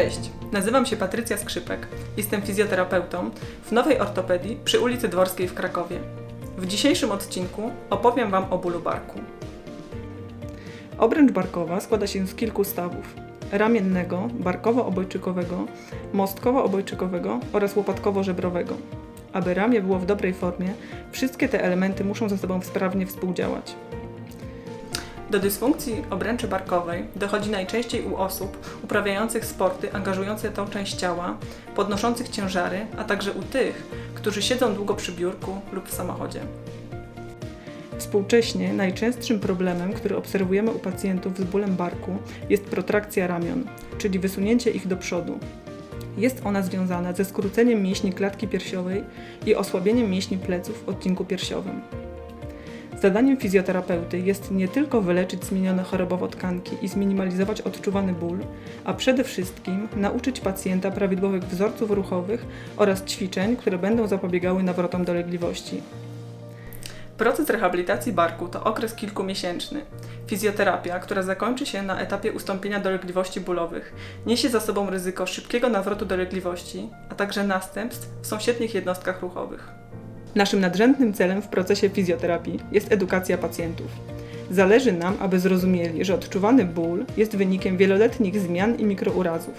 Cześć, nazywam się Patrycja Skrzypek. Jestem fizjoterapeutą w Nowej Ortopedii przy ulicy Dworskiej w Krakowie. W dzisiejszym odcinku opowiem Wam o bólu barku. Obręcz barkowa składa się z kilku stawów. Ramiennego, barkowo-obojczykowego, mostkowo-obojczykowego oraz łopatkowo-żebrowego. Aby ramię było w dobrej formie, wszystkie te elementy muszą ze sobą sprawnie współdziałać. Do dysfunkcji obręczy barkowej dochodzi najczęściej u osób uprawiających sporty angażujące tą część ciała, podnoszących ciężary, a także u tych, którzy siedzą długo przy biurku lub w samochodzie. Współcześnie najczęstszym problemem, który obserwujemy u pacjentów z bólem barku, jest protrakcja ramion, czyli wysunięcie ich do przodu. Jest ona związana ze skróceniem mięśni klatki piersiowej i osłabieniem mięśni pleców w odcinku piersiowym. Zadaniem fizjoterapeuty jest nie tylko wyleczyć zmienione chorobowo tkanki i zminimalizować odczuwany ból, a przede wszystkim nauczyć pacjenta prawidłowych wzorców ruchowych oraz ćwiczeń, które będą zapobiegały nawrotom dolegliwości. Proces rehabilitacji barku to okres kilkumiesięczny. Fizjoterapia, która zakończy się na etapie ustąpienia dolegliwości bólowych, niesie za sobą ryzyko szybkiego nawrotu dolegliwości, a także następstw w sąsiednich jednostkach ruchowych. Naszym nadrzędnym celem w procesie fizjoterapii jest edukacja pacjentów. Zależy nam, aby zrozumieli, że odczuwany ból jest wynikiem wieloletnich zmian i mikrourazów,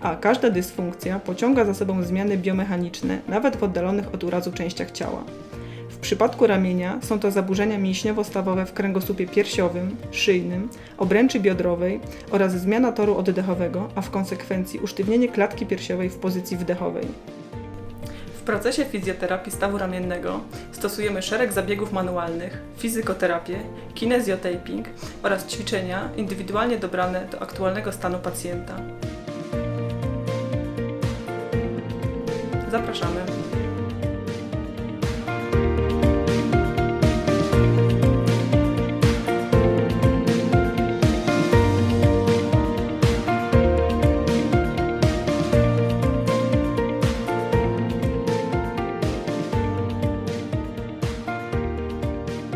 a każda dysfunkcja pociąga za sobą zmiany biomechaniczne, nawet w oddalonych od urazu częściach ciała. W przypadku ramienia są to zaburzenia mięśniowo-stawowe w kręgosłupie piersiowym, szyjnym, obręczy biodrowej oraz zmiana toru oddechowego, a w konsekwencji usztywnienie klatki piersiowej w pozycji wdechowej. Procesie fizjoterapii stawu ramiennego stosujemy szereg zabiegów manualnych, fizykoterapię, kinezjotaping oraz ćwiczenia indywidualnie dobrane do aktualnego stanu pacjenta. Zapraszamy.